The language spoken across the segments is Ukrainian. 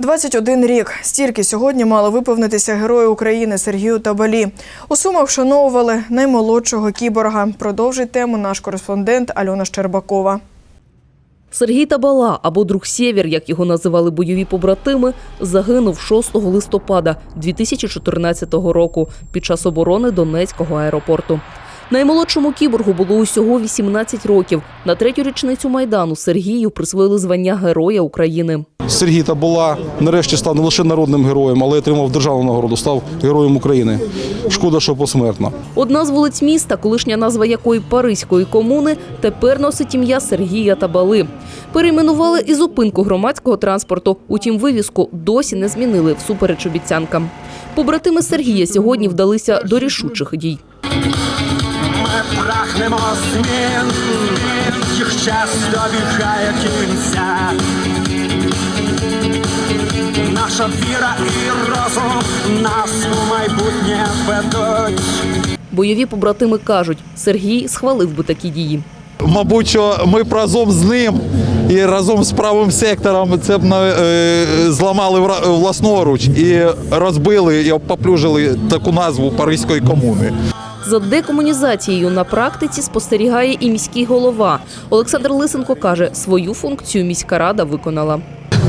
21 рік. Стільки сьогодні мало виповнитися герою України Сергію Табалі. У Сумах вшановували наймолодшого кіборга. Продовжить тему наш кореспондент Альона Щербакова. Сергій Табала, або друг Сєвєр, як його називали бойові побратими, загинув 6 листопада 2014 року під час оборони Донецького аеропорту. Наймолодшому кіборгу було усього 18 років. На третю річницю майдану Сергію присвоїли звання Героя України. Сергій Табула нарешті став не лише народним героєм, але й отримав державну нагороду, став героєм України. Шкода, що посмертно. Одна з вулиць міста, колишня назва якої Паризької комуни, тепер носить ім'я Сергія Табали. Перейменували і зупинку громадського транспорту. Утім, вивіску досі не змінили всупереч обіцянкам. Побратими Сергія сьогодні вдалися до рішучих дій. Ми змін, їх час добігає кінця. Наша віра і розум нас у майбутнє ведуть. Бойові побратими кажуть, Сергій схвалив би такі дії. Мабуть, що ми б разом з ним і разом з правим сектором це б е, зламали власноруч і розбили і поплюжили таку назву Паризької комуни. За декомунізацією на практиці спостерігає і міський голова. Олександр Лисенко каже, свою функцію міська рада виконала.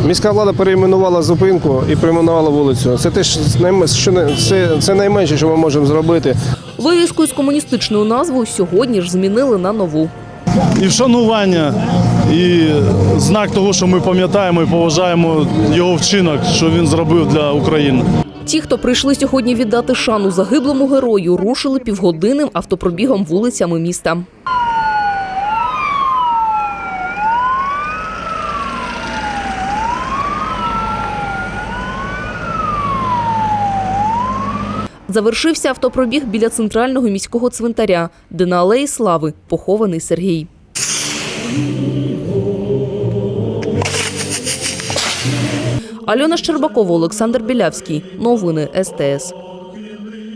Міська влада перейменувала зупинку і перейменувала вулицю. Це те, що що не- це, це найменше, що ми можемо зробити. Вивіску з комуністичною назвою сьогодні ж змінили на нову. і вшанування, і знак того, що ми пам'ятаємо і поважаємо його вчинок, що він зробив для України. Ті, хто прийшли сьогодні віддати шану загиблому герою, рушили півгодинним автопробігом вулицями міста. Завершився автопробіг біля центрального міського цвинтаря, де на алеї слави похований Сергій. Альона Щербакова, Олександр Білявський. Новини СТС.